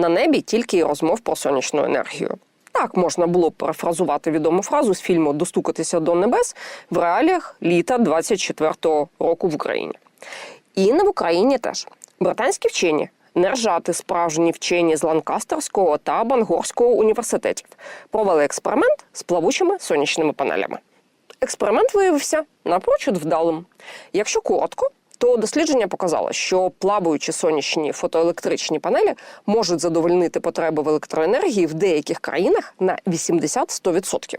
На небі тільки й розмов про сонячну енергію. Так можна було б перефразувати відому фразу з фільму Достукатися до небес в реаліях літа 24-го року в Україні. І не в Україні теж. Британські вчені, не ржати справжні вчені з Ланкастерського та Бангорського університетів, провели експеримент з плавучими сонячними панелями. Експеримент виявився напрочуд вдалим. Якщо коротко, то дослідження показало, що плаваючі сонячні фотоелектричні панелі можуть задовольнити потреби в електроенергії в деяких країнах на 80-100%.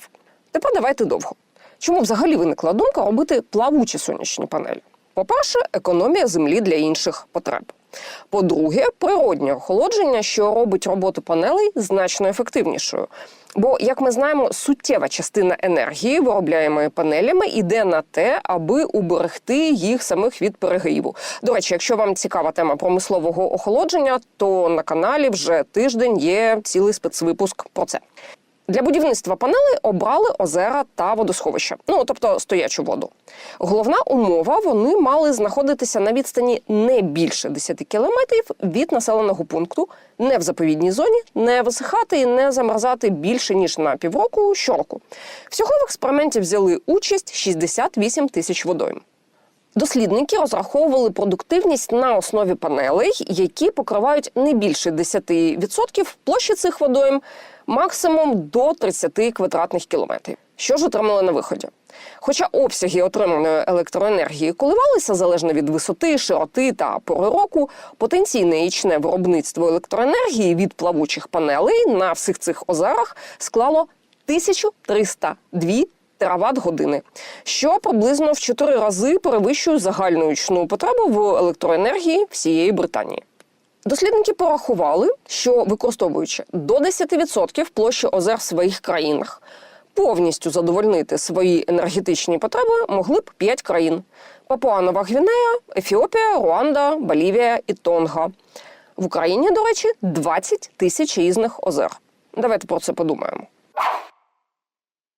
Тепер давайте довго. Чому взагалі виникла думка робити плавучі сонячні панелі? По-перше, економія землі для інших потреб. По-друге, природнє охолодження, що робить роботу панелей значно ефективнішою. Бо, як ми знаємо, суттєва частина енергії, виробляємої панелями, йде на те, аби уберегти їх самих від перегріву. До речі, якщо вам цікава тема промислового охолодження, то на каналі вже тиждень є цілий спецвипуск про це. Для будівництва панелей обрали озера та водосховища, ну тобто стоячу воду. Головна умова вони мали знаходитися на відстані не більше 10 кілометрів від населеного пункту, не в заповідній зоні, не висихати і не замерзати більше ніж на півроку щороку. Всього в експерименті взяли участь 68 тисяч водойм. Дослідники розраховували продуктивність на основі панелей, які покривають не більше 10% площі цих водойм, максимум до 30 квадратних кілометрів. Що ж отримали на виході? Хоча обсяги отриманої електроенергії коливалися залежно від висоти, широти та пори року, потенційне річне виробництво електроенергії від плавучих панелей на всіх цих озерах склало 1302 тераватт години, що приблизно в 4 рази перевищує загальну річну потребу в електроенергії всієї Британії. Дослідники порахували, що використовуючи до 10% площі озер в своїх країнах, повністю задовольнити свої енергетичні потреби могли б 5 країн: Папуанова Гвінея, Ефіопія, Руанда, Болівія і Тонга. В Україні, до речі, 20 тисяч різних озер. Давайте про це подумаємо.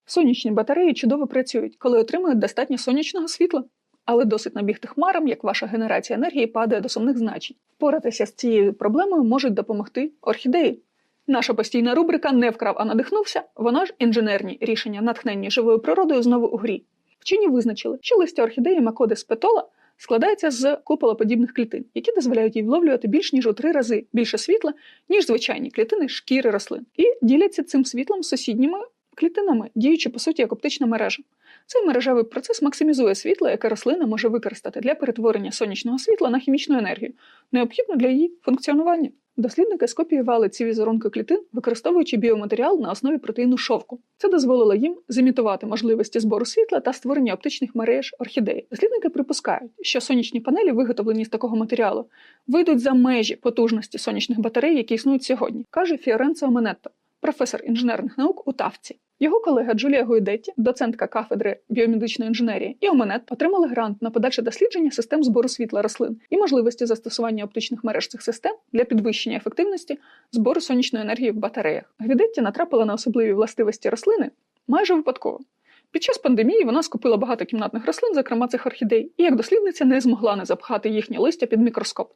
Сонячні батареї чудово працюють, коли отримують достатньо сонячного світла. Але досить набігти хмарам, як ваша генерація енергії падає до сумних значень. Впоратися з цією проблемою можуть допомогти орхідеї. Наша постійна рубрика не вкрав, а надихнувся. Вона ж інженерні рішення, натхненні живою природою знову у грі. Вчені визначили, що листя орхідеї Макодес петола складається з куполоподібних клітин, які дозволяють їй вловлювати більш ніж у три рази більше світла, ніж звичайні клітини шкіри рослин, і діляться цим світлом з сусідніми клітинами, діючи по суті як оптична мережа. Цей мережевий процес максимізує світло, яке рослина може використати для перетворення сонячного світла на хімічну енергію, необхідну для її функціонування. Дослідники скопіювали ці візерунки клітин, використовуючи біоматеріал на основі протеїну шовку. Це дозволило їм зімітувати можливості збору світла та створення оптичних мереж орхідеї. Дослідники припускають, що сонячні панелі, виготовлені з такого матеріалу, вийдуть за межі потужності сонячних батарей, які існують сьогодні, каже Фіоренцо Менетто, професор інженерних наук у Тавці. Його колега Джулія Гуйдетті, доцентка кафедри біомедичної інженерії, і Оменет отримали грант на подальше дослідження систем збору світла рослин і можливості застосування оптичних мереж цих систем для підвищення ефективності збору сонячної енергії в батареях. Гвідетті натрапила на особливі властивості рослини майже випадково. Під час пандемії вона скупила багато кімнатних рослин, зокрема цих орхідей, і як дослідниця не змогла не запхати їхнє листя під мікроскоп.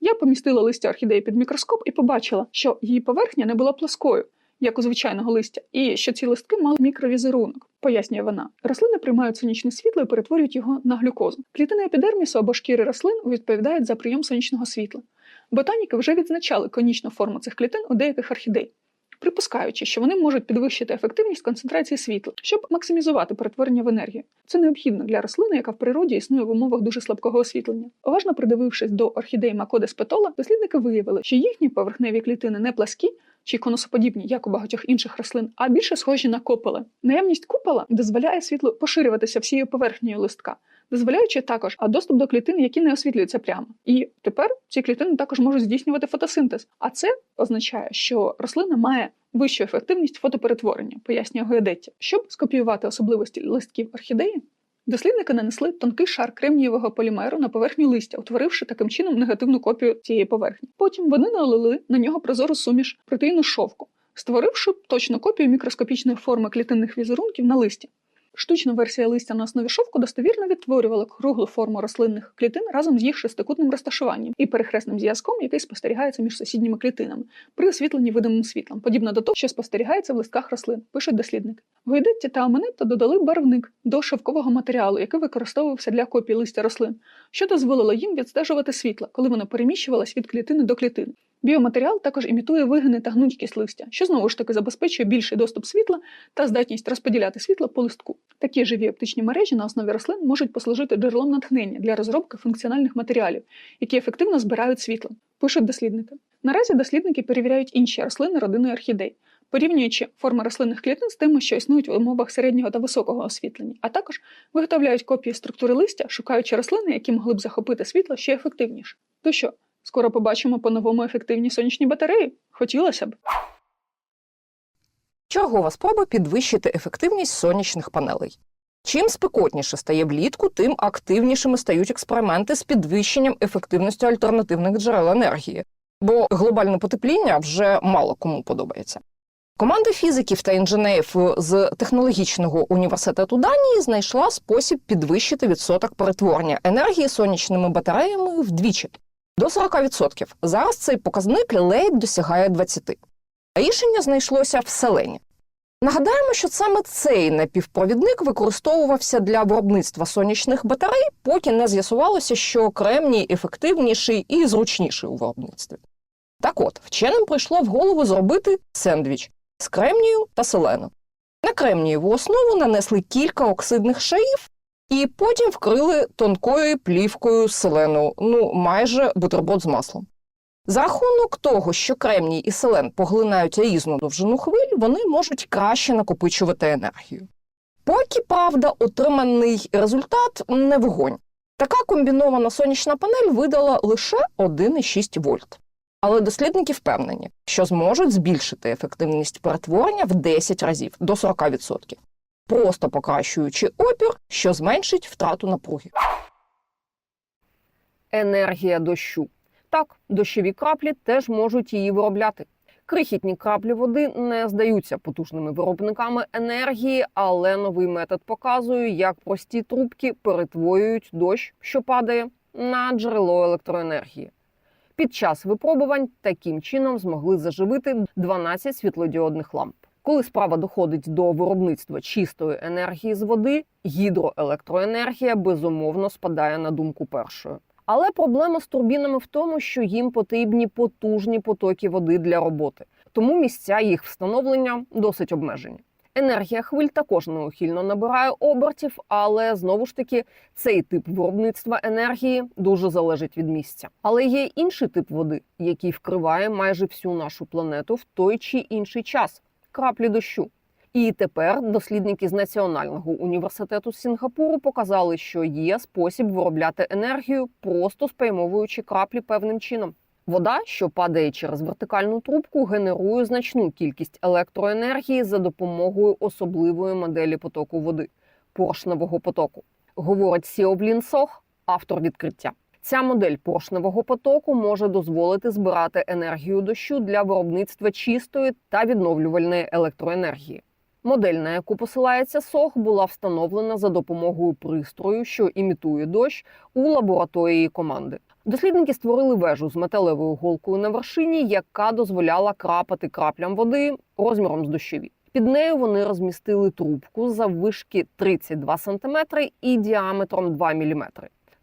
Я помістила листя орхідеї під мікроскоп і побачила, що її поверхня не була плоскою, як у звичайного листя, і що ці листки мали мікровізерунок, пояснює вона. Рослини приймають сонячне світло і перетворюють його на глюкозу. Клітини епідермісу або шкіри рослин відповідають за прийом сонячного світла. Ботаніки вже відзначали конічну форму цих клітин у деяких орхідей. Припускаючи, що вони можуть підвищити ефективність концентрації світла, щоб максимізувати перетворення в енергію. Це необхідно для рослини, яка в природі існує в умовах дуже слабкого освітлення. Уважно придивившись до орхідей Макодес петола, дослідники виявили, що їхні поверхневі клітини не пласкі чи конусоподібні, як у багатьох інших рослин, а більше схожі на куполи. Наявність купола дозволяє світлу поширюватися всією поверхнею листка. Дозволяючи також доступ до клітин, які не освітлюються прямо. І тепер ці клітини також можуть здійснювати фотосинтез. А це означає, що рослина має вищу ефективність фотоперетворення, пояснює Геодетті. Щоб скопіювати особливості листків орхідеї, дослідники нанесли тонкий шар кремнієвого полімеру на поверхню листя, утворивши таким чином негативну копію цієї поверхні. Потім вони налили на нього прозору суміш протеїну шовку, створивши точну копію мікроскопічної форми клітинних візерунків на листі. Штучна версія листя на основі шовку достовірно відтворювала круглу форму рослинних клітин разом з їх шестикутним розташуванням і перехресним зв'язком, який спостерігається між сусідніми клітинами при освітленні видимим світлом, подібно до того, що спостерігається в листках рослин, пишуть дослідники. Гойдетті та Аменетто додали барвник до шовкового матеріалу, який використовувався для копії листя рослин, що дозволило їм відстежувати світло, коли воно переміщувалось від клітини до клітини. Біоматеріал також імітує вигини та гнучкість листя, що знову ж таки забезпечує більший доступ світла та здатність розподіляти світло по листку. Такі живі оптичні мережі на основі рослин можуть послужити джерелом натхнення для розробки функціональних матеріалів, які ефективно збирають світло, пишуть дослідники. Наразі дослідники перевіряють інші рослини родини орхідей, порівнюючи форми рослинних клітин з тими, що існують в умовах середнього та високого освітлення, а також виготовляють копії структури листя, шукаючи рослини, які могли б захопити світло ще ефективніше. То що, скоро побачимо по-новому ефективні сонячні батареї? Хотілося б. Чергова спроба підвищити ефективність сонячних панелей. Чим спекотніше стає влітку, тим активнішими стають експерименти з підвищенням ефективності альтернативних джерел енергії, бо глобальне потепління вже мало кому подобається. Команда фізиків та інженерів з технологічного університету Данії знайшла спосіб підвищити відсоток перетворення енергії сонячними батареями вдвічі до 40%. Зараз цей показник ледь досягає 20%. Рішення знайшлося в селені. Нагадаємо, що саме цей напівпровідник використовувався для виробництва сонячних батарей, поки не з'ясувалося, що кремній ефективніший і зручніший у виробництві. Так от, вченим прийшло в голову зробити сендвіч з кремнію та селену. На кремнієву основу нанесли кілька оксидних шарів і потім вкрили тонкою плівкою селену, ну майже бутерброд з маслом. За рахунок того, що кремній і селен поглинають різну довжину хвиль, вони можуть краще накопичувати енергію. Поки, правда, отриманий результат не вогонь. Така комбінована сонячна панель видала лише 1,6 вольт. Але дослідники впевнені, що зможуть збільшити ефективність перетворення в 10 разів до 40%, просто покращуючи опір, що зменшить втрату напруги. Енергія дощу. Так, дощові краплі теж можуть її виробляти. Крихітні краплі води не здаються потужними виробниками енергії, але новий метод показує, як прості трубки перетворюють дощ, що падає, на джерело електроенергії. Під час випробувань таким чином змогли заживити 12 світлодіодних ламп. Коли справа доходить до виробництва чистої енергії з води, гідроелектроенергія безумовно спадає на думку першою. Але проблема з турбінами в тому, що їм потрібні потужні потоки води для роботи, тому місця їх встановлення досить обмежені. Енергія хвиль також неухильно набирає обертів, але знову ж таки цей тип виробництва енергії дуже залежить від місця. Але є інший тип води, який вкриває майже всю нашу планету в той чи інший час краплі дощу. І тепер дослідники з Національного університету Сінгапуру показали, що є спосіб виробляти енергію, просто спрямовуючи краплі певним чином. Вода, що падає через вертикальну трубку, генерує значну кількість електроенергії за допомогою особливої моделі потоку води поршневого потоку. Говорить Сіоблін Сох, автор відкриття. Ця модель поршневого потоку може дозволити збирати енергію дощу для виробництва чистої та відновлювальної електроенергії. Модель, на яку посилається СОХ, була встановлена за допомогою пристрою, що імітує дощ у лабораторії команди. Дослідники створили вежу з металевою голкою на вершині, яка дозволяла крапати краплям води розміром з дощові. Під нею вони розмістили трубку заввишки 32 см і діаметром 2 мм.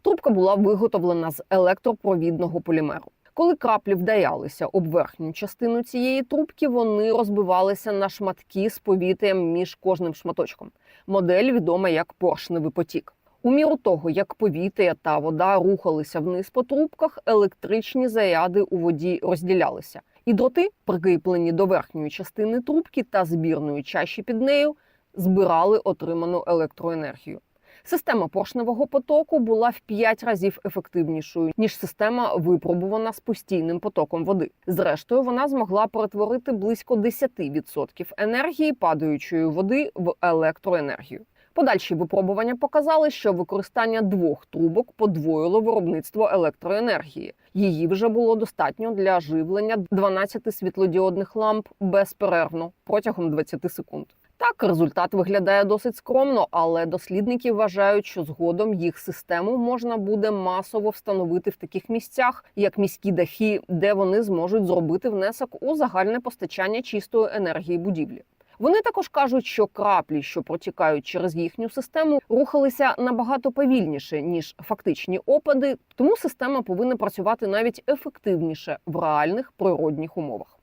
Трубка була виготовлена з електропровідного полімеру. Коли краплі вдарялися об верхню частину цієї трубки, вони розбивалися на шматки з повітрям між кожним шматочком. Модель відома як поршневий потік. У міру того, як повітря та вода рухалися вниз по трубках, електричні заряди у воді розділялися, і дроти, прикріплені до верхньої частини трубки та збірної чаші під нею, збирали отриману електроенергію. Система поршневого потоку була в 5 разів ефективнішою ніж система, випробувана з постійним потоком води. Зрештою, вона змогла перетворити близько 10% енергії падаючої води в електроенергію. Подальші випробування показали, що використання двох трубок подвоїло виробництво електроенергії. Її вже було достатньо для живлення 12 світлодіодних ламп безперервно протягом 20 секунд. Так, результат виглядає досить скромно, але дослідники вважають, що згодом їх систему можна буде масово встановити в таких місцях, як міські дахи, де вони зможуть зробити внесок у загальне постачання чистої енергії будівлі. Вони також кажуть, що краплі, що протікають через їхню систему, рухалися набагато повільніше ніж фактичні опади, тому система повинна працювати навіть ефективніше в реальних природних умовах.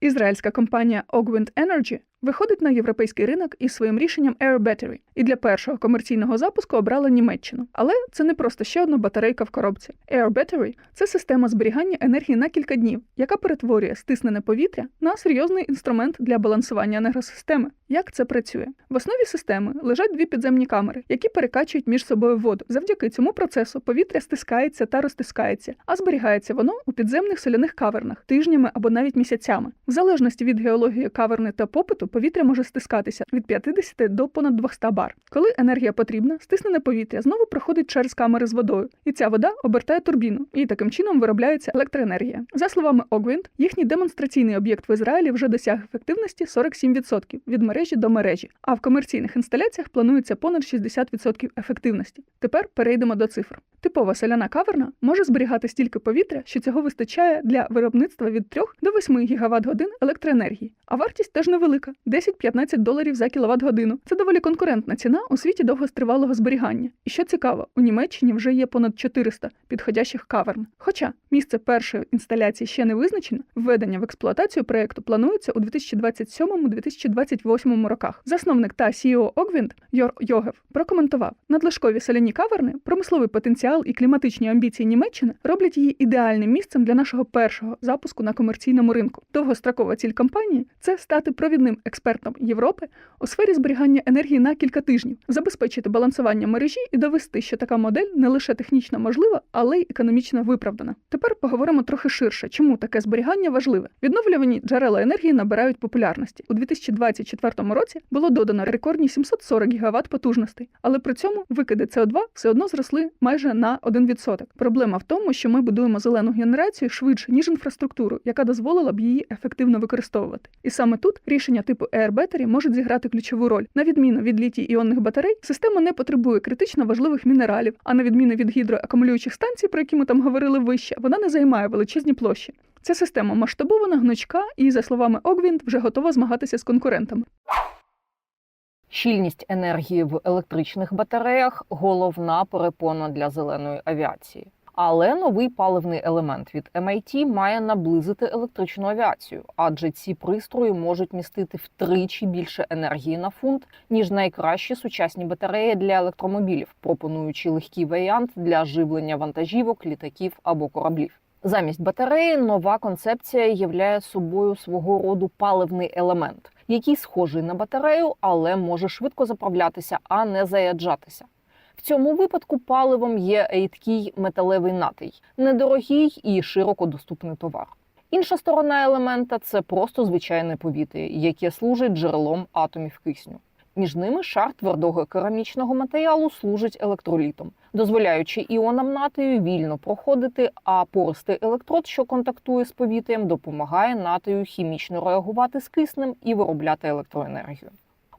Ізраїльська компанія Augment Energy виходить на європейський ринок із своїм рішенням Air Battery і для першого комерційного запуску обрала Німеччину. Але це не просто ще одна батарейка в коробці. Air Battery – це система зберігання енергії на кілька днів, яка перетворює стиснене повітря на серйозний інструмент для балансування енергосистеми. Як це працює? В основі системи лежать дві підземні камери, які перекачують між собою воду. Завдяки цьому процесу повітря стискається та розтискається, а зберігається воно у підземних соляних кавернах тижнями або навіть місяцями. В залежності від геології каверни та попиту повітря може стискатися від 50 до понад 200 бар. Коли енергія потрібна, стиснене повітря знову проходить через камери з водою, і ця вода обертає турбіну, і таким чином виробляється електроенергія. За словами Ogwind, їхній демонстраційний об'єкт в Ізраїлі вже досяг ефективності 47% від мережі до мережі, а в комерційних інсталяціях планується понад 60% ефективності. Тепер перейдемо до цифр. Типова соляна каверна може зберігати стільки повітря, що цього вистачає для виробництва від 3 до 8 гігават годин електроенергії. А вартість теж невелика 10-15 доларів за кіловат годину. Це доволі конкурентна ціна у світі довгостривалого зберігання. І що цікаво, у Німеччині вже є понад 400 підходящих каверн. Хоча місце першої інсталяції ще не визначено, введення в експлуатацію проекту планується у 2027-2028 роках. Засновник та CEO Ogwind Йор Йогев прокоментував: надлишкові соляні каверни, промисловий потенціал і кліматичні амбіції Німеччини роблять її ідеальним місцем для нашого першого запуску на комерційному ринку. Довгострокова ціль компанії це стати провідним експертом Європи у сфері зберігання енергії на кілька тижнів, забезпечити балансування мережі і довести, що така модель не лише технічно можлива, але й економічно виправдана. Тепер поговоримо трохи ширше, чому таке зберігання важливе. Відновлювані джерела енергії набирають популярності. У 2024 році було додано рекордні 740 гігават потужностей, але при цьому викиди СО2 все одно зросли майже на 1%. Проблема в тому, що ми будуємо зелену генерацію швидше ніж інфраструктуру, яка дозволила б її ефективно використовувати. І саме тут рішення типу Air Battery можуть зіграти ключову роль. На відміну від літій іонних батарей, система не потребує критично важливих мінералів, а на відміну від гідроакумулюючих станцій, про які ми там говорили вище, вона не займає величезні площі. Ця система масштабована, гнучка і, за словами Ogwind, вже готова змагатися з конкурентами. Щільність енергії в електричних батареях головна перепона для зеленої авіації. Але новий паливний елемент від MIT має наблизити електричну авіацію, адже ці пристрої можуть містити втричі більше енергії на фунт, ніж найкращі сучасні батареї для електромобілів, пропонуючи легкий варіант для живлення вантажівок, літаків або кораблів. Замість батареї нова концепція являє собою свого роду паливний елемент, який схожий на батарею, але може швидко заправлятися, а не заряджатися. В цьому випадку паливом є рідкий металевий натрій, недорогий і широко доступний товар. Інша сторона елемента це просто звичайне повітря, яке служить джерелом атомів кисню. Між ними шар твердого керамічного матеріалу служить електролітом, дозволяючи іонам натрію вільно проходити, а пористий електрод, що контактує з повітрям, допомагає натрію хімічно реагувати з киснем і виробляти електроенергію.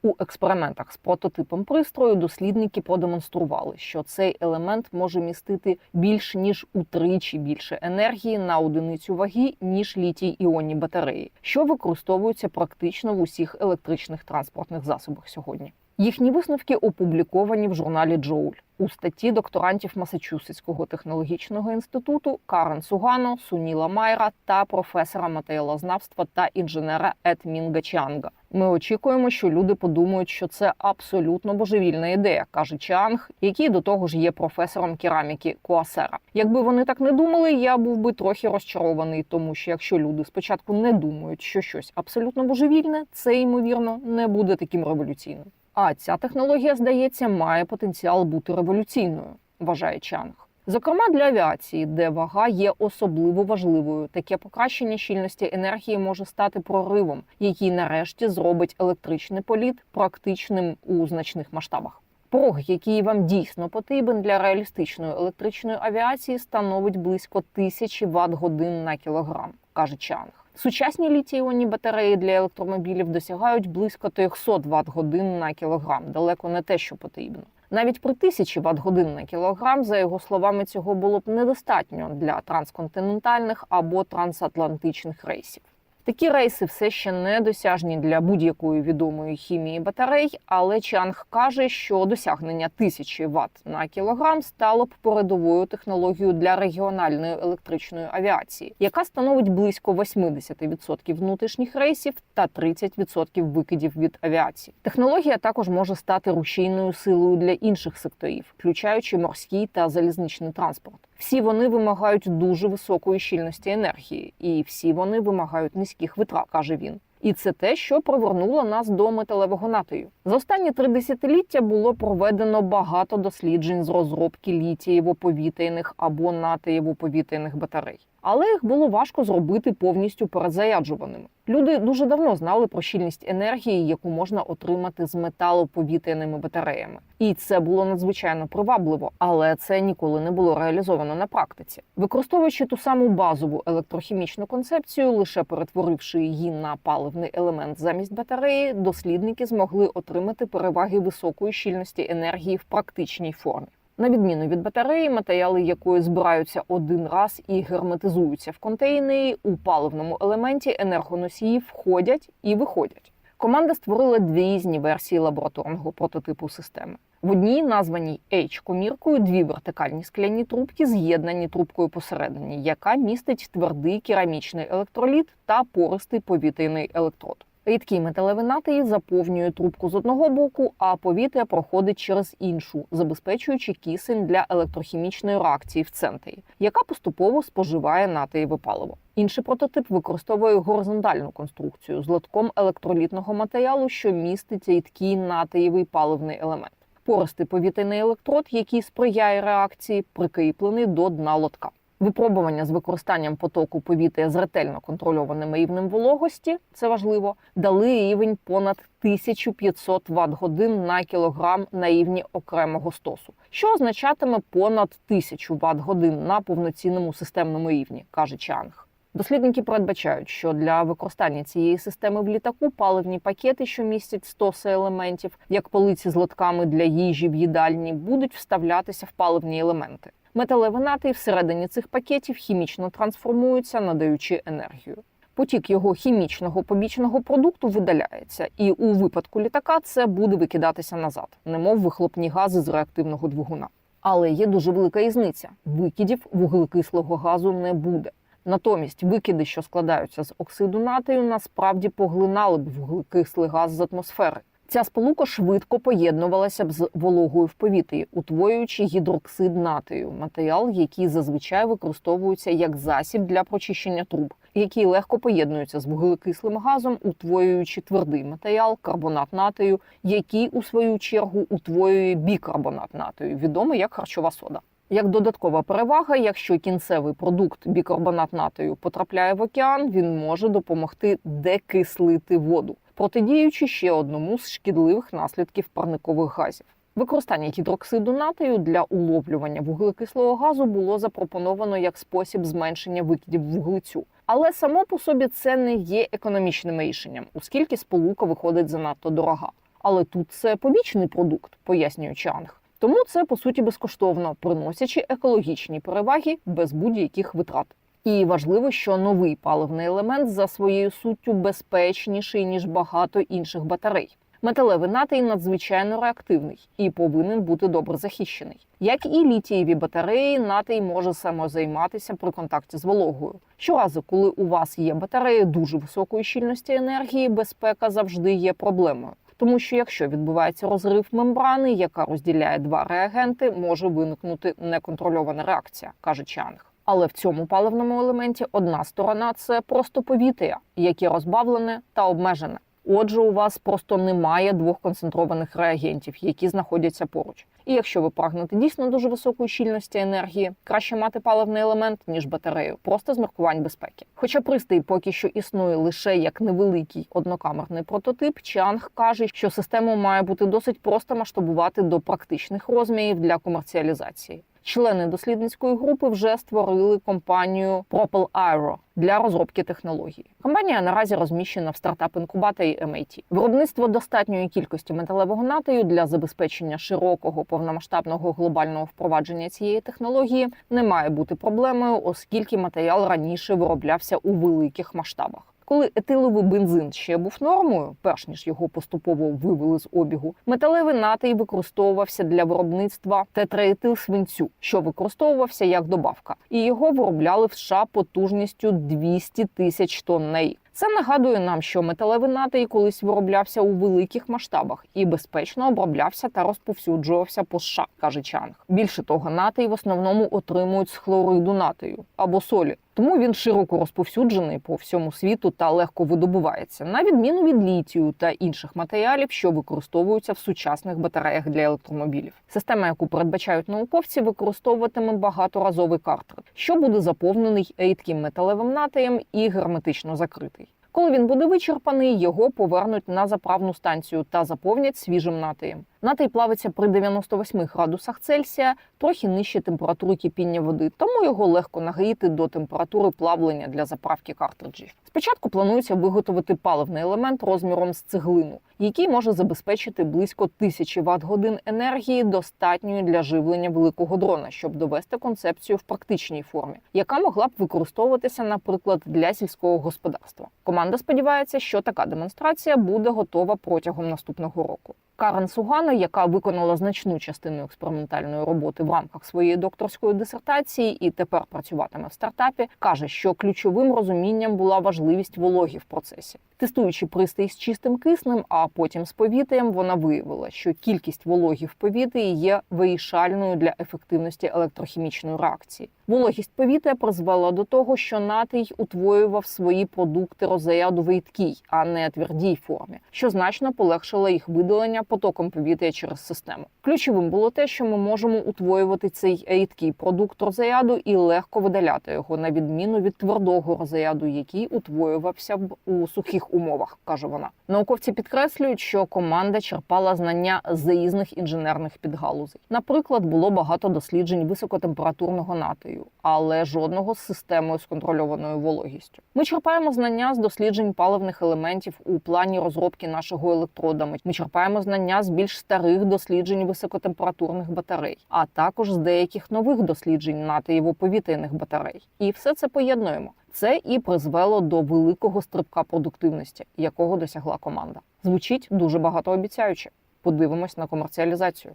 У експериментах з прототипом пристрою дослідники продемонстрували, що цей елемент може містити більш ніж утричі більше енергії на одиницю ваги, ніж літій іонні батареї, що використовуються практично в усіх електричних транспортних засобах сьогодні. Їхні висновки опубліковані в журналі Джоуль у статті докторантів Масачусетського технологічного інституту Карен Сугано, Суніла Майра та професора матеріалознавства та інженера Мінга Чанга. Ми очікуємо, що люди подумають, що це абсолютно божевільна ідея, каже Чанг, який до того ж є професором кераміки Куасера. Якби вони так не думали, я був би трохи розчарований, тому що якщо люди спочатку не думають, що щось абсолютно божевільне, це ймовірно не буде таким революційним. А ця технологія, здається, має потенціал бути революційною, вважає Чанг. Зокрема, для авіації, де вага є особливо важливою, таке покращення щільності енергії може стати проривом, який нарешті зробить електричний політ практичним у значних масштабах. Порог, який вам дійсно потрібен для реалістичної електричної авіації, становить близько тисячі ватт годин на кілограм, каже Чанг. Сучасні літій-іонні батареї для електромобілів досягають близько 300 ватт годин на кілограм, далеко не те, що потрібно. Навіть при тисячі ватт годин на кілограм, за його словами, цього було б недостатньо для трансконтинентальних або трансатлантичних рейсів. Такі рейси все ще не досяжні для будь-якої відомої хімії батарей, але Чанг каже, що досягнення тисячі Вт на кілограм стало б передовою технологією для регіональної електричної авіації, яка становить близько 80% внутрішніх рейсів та 30% викидів від авіації. Технологія також може стати рушійною силою для інших секторів, включаючи морський та залізничний транспорт. Всі вони вимагають дуже високої щільності енергії, і всі вони вимагають низьких витрат, каже він. І це те, що привернуло нас до металевого натою. За останні три десятиліття було проведено багато досліджень з розробки літієво-повітряних або натиєво-повітряних батарей. Але їх було важко зробити повністю перезаряджуваними. Люди дуже давно знали про щільність енергії, яку можна отримати з металоповітряними батареями, і це було надзвичайно привабливо, але це ніколи не було реалізовано на практиці. Використовуючи ту саму базову електрохімічну концепцію, лише перетворивши її на паливний елемент замість батареї, дослідники змогли отримати переваги високої щільності енергії в практичній формі. На відміну від батареї, матеріали якої збираються один раз і герметизуються в контейнері, у паливному елементі енергоносії входять і виходять. Команда створила дві різні версії лабораторного прототипу системи. В одній, названій H-коміркою, дві вертикальні скляні трубки, з'єднані трубкою посередині, яка містить твердий керамічний електроліт та пористий повітряний електрод. Рідкий металевий натій заповнює трубку з одного боку, а повітря проходить через іншу, забезпечуючи кисень для електрохімічної реакції в центрі, яка поступово споживає натиєве паливо. Інший прототип використовує горизонтальну конструкцію з лотком електролітного матеріалу, що містить рідкий натиєвий паливний елемент. Пористий повітряний електрод, який сприяє реакції, прикріплений до дна лотка. Випробування з використанням потоку повітря з ретельно контрольованим рівнем вологості, це важливо, дали рівень понад 1500 Вт годин на кілограм на рівні окремого стосу, що означатиме понад 1000 Вт годин на повноцінному системному рівні, каже Чанг. Дослідники передбачають, що для використання цієї системи в літаку паливні пакети, що містять стоси елементів, як полиці з лотками для їжі в їдальні, будуть вставлятися в паливні елементи. Металевий натій всередині цих пакетів хімічно трансформується, надаючи енергію. Потік його хімічного побічного продукту видаляється, і у випадку літака це буде викидатися назад, немов вихлопні гази з реактивного двигуна. Але є дуже велика різниця: викидів вуглекислого газу не буде. Натомість викиди, що складаються з оксиду натію, насправді поглинали б вуглекислий газ з атмосфери. Ця сполука швидко поєднувалася б з вологою в повітрі, утворюючи гідроксид натію, матеріал, який зазвичай використовується як засіб для прочищення труб, який легко поєднується з вуглекислим газом, утворюючи твердий матеріал, карбонат натію, який у свою чергу утворює бікарбонат натію, відомий як харчова сода. Як додаткова перевага, якщо кінцевий продукт бікарбонат натою потрапляє в океан, він може допомогти декислити воду, протидіючи ще одному з шкідливих наслідків парникових газів. Використання гідроксиду натою для уловлювання вуглекислого газу було запропоновано як спосіб зменшення викидів вуглецю. Але само по собі це не є економічним рішенням, оскільки сполука виходить занадто дорога. Але тут це побічний продукт, пояснює Чанг. Тому це по суті безкоштовно, приносячи екологічні переваги без будь-яких витрат. І важливо, що новий паливний елемент за своєю суттю безпечніший ніж багато інших батарей. Металевий натій надзвичайно реактивний і повинен бути добре захищений. Як і літієві батареї, натій може самозайматися при контакті з вологою. Щоразу, коли у вас є батарея дуже високої щільності енергії, безпека завжди є проблемою. Тому що якщо відбувається розрив мембрани, яка розділяє два реагенти, може виникнути неконтрольована реакція, каже Чанг. Але в цьому паливному елементі одна сторона це просто повітря, яке розбавлене та обмежене. Отже, у вас просто немає двох концентрованих реагентів, які знаходяться поруч. І якщо ви прагнете дійсно дуже високої щільності енергії, краще мати паливний елемент ніж батарею, просто з міркувань безпеки. Хоча пристрій поки що існує лише як невеликий однокамерний прототип, Чанг каже, що систему має бути досить просто масштабувати до практичних розмірів для комерціалізації. Члени дослідницької групи вже створили компанію Propel Aero для розробки технології. Компанія наразі розміщена в стартап-інкубаторі MIT. Виробництво достатньої кількості металевого натою для забезпечення широкого повномасштабного глобального впровадження цієї технології не має бути проблемою, оскільки матеріал раніше вироблявся у великих масштабах. Коли етиловий бензин ще був нормою, перш ніж його поступово вивели з обігу, металевий натий використовувався для виробництва тетраетил свинцю, що використовувався як добавка, і його виробляли в США потужністю 200 тисяч тонн на рік. Це нагадує нам, що металевий натий колись вироблявся у великих масштабах і безпечно оброблявся та розповсюджувався по США, каже Чанг. Більше того, натий в основному отримують з хлориду натию або солі. Тому він широко розповсюджений по всьому світу та легко видобувається, на відміну від літію та інших матеріалів, що використовуються в сучасних батареях для електромобілів. Система, яку передбачають науковці, використовуватиме багаторазовий картридж, що буде заповнений рідким металевим натиєм і герметично закритий. Коли він буде вичерпаний, його повернуть на заправну станцію та заповнять свіжим натиєм. Натий плавиться при 98 градусах Цельсія, трохи нижче температури кипіння води, тому його легко нагріти до температури плавлення для заправки картриджів. Спочатку планується виготовити паливний елемент розміром з цеглину, який може забезпечити близько тисячі Вт годин енергії, достатньої для живлення великого дрона, щоб довести концепцію в практичній формі, яка могла б використовуватися, наприклад, для сільського господарства. Команда сподівається, що така демонстрація буде готова протягом наступного року. Карен Сугано, яка виконала значну частину експериментальної роботи в рамках своєї докторської дисертації і тепер працюватиме в стартапі, каже, що ключовим розумінням була важливість вологі в процесі. Тестуючи пристрій з чистим киснем, а потім з повітрям, вона виявила, що кількість вологі в повітрі є вирішальною для ефективності електрохімічної реакції. Вологість повітря призвела до того, що натий утворював свої продукти розряду в рідкій, а не твердій формі, що значно полегшило їх видалення потоком повітря через систему. Ключовим було те, що ми можемо утворювати цей рідкий продукт розряду і легко видаляти його, на відміну від твердого розряду, який утворювався б у сухих умовах, каже вона. Науковці підкреслюють, що команда черпала знання з різних інженерних підгалузей. Наприклад, було багато досліджень високотемпературного натию, але жодного з системою з контрольованою вологістю. Ми черпаємо знання з досліджень паливних елементів у плані розробки нашого електрода. Ми черпаємо знання з більш старих досліджень високотемпературних батарей, а також з деяких нових досліджень натиєво-повітряних батарей. І все це поєднуємо. Це і призвело до великого стрибка продуктивності, якого досягла команда. Звучить дуже багатообіцяюче. Подивимось на комерціалізацію.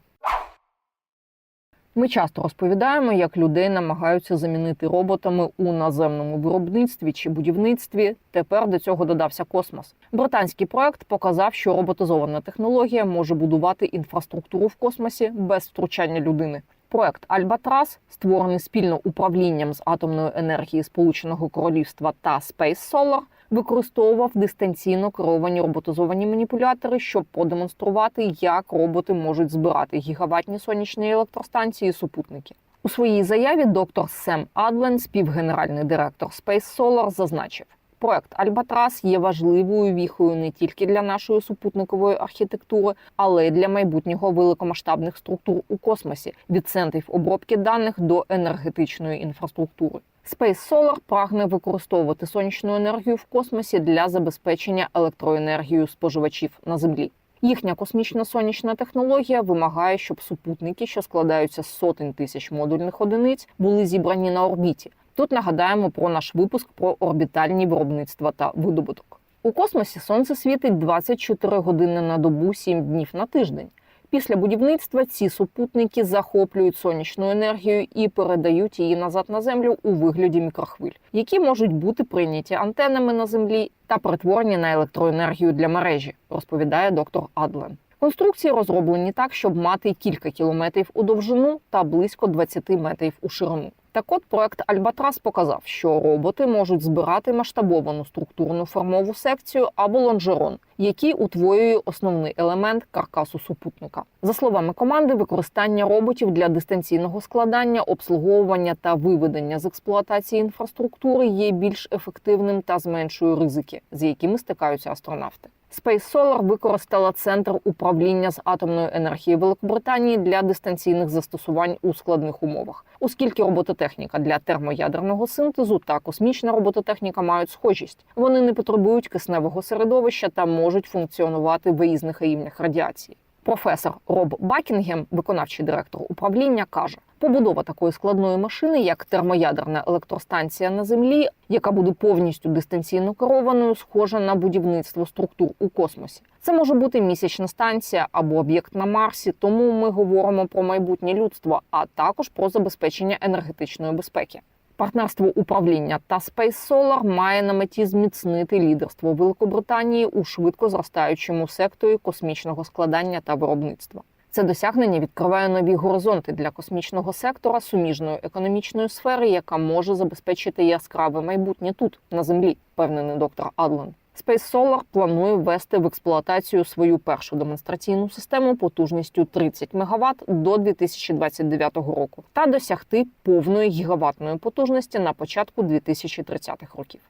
Ми часто розповідаємо, як людей намагаються замінити роботами у наземному виробництві чи будівництві. Тепер до цього додався космос. Британський проект показав, що роботизована технологія може будувати інфраструктуру в космосі без втручання людини. Проект Альбатрас, створений спільно управлінням з атомної енергії Сполученого Королівства та Space Solar, використовував дистанційно керовані роботизовані маніпулятори, щоб продемонструвати, як роботи можуть збирати гігаватні сонячні електростанції і супутники. У своїй заяві доктор Сем Адлен, співгенеральний директор Space Solar, зазначив. Проект Альбатрас є важливою віхою не тільки для нашої супутникової архітектури, але й для майбутнього великомасштабних структур у космосі від центрів обробки даних до енергетичної інфраструктури. Space Solar прагне використовувати сонячну енергію в космосі для забезпечення електроенергією споживачів на землі. Їхня космічна сонячна технологія вимагає, щоб супутники, що складаються з сотень тисяч модульних одиниць, були зібрані на орбіті. Тут нагадаємо про наш випуск про орбітальні виробництва та видобуток. У космосі сонце світить 24 години на добу, 7 днів на тиждень. Після будівництва ці супутники захоплюють сонячну енергію і передають її назад на землю у вигляді мікрохвиль, які можуть бути прийняті антенами на землі та перетворені на електроенергію для мережі, розповідає доктор Адлен. Конструкції розроблені так, щоб мати кілька кілометрів у довжину та близько 20 метрів у ширину. Так от проект Альбатрас показав, що роботи можуть збирати масштабовану структурну формову секцію або лонжерон, який утворює основний елемент каркасу супутника. За словами команди, використання роботів для дистанційного складання, обслуговування та виведення з експлуатації інфраструктури є більш ефективним та зменшує ризики, з якими стикаються астронавти. Space Solar використала центр управління з атомної енергії Великобританії для дистанційних застосувань у складних умовах, оскільки робототехніка для термоядерного синтезу та космічна робототехніка мають схожість. Вони не потребують кисневого середовища та можуть функціонувати в різних рівнях радіації. Професор Роб Бакінгем, виконавчий директор управління, каже: побудова такої складної машини, як термоядерна електростанція на землі, яка буде повністю дистанційно керованою, схожа на будівництво структур у космосі. Це може бути місячна станція або об'єкт на Марсі. Тому ми говоримо про майбутнє людство, а також про забезпечення енергетичної безпеки. Партнерство управління та Space Solar має на меті зміцнити лідерство Великобританії у швидко зростаючому секторі космічного складання та виробництва. Це досягнення відкриває нові горизонти для космічного сектора суміжної економічної сфери, яка може забезпечити яскраве майбутнє тут, на землі, впевнений доктор Адлен. Space Solar планує ввести в експлуатацію свою першу демонстраційну систему потужністю 30 МВт до 2029 року та досягти повної гігаватної потужності на початку 2030-х років.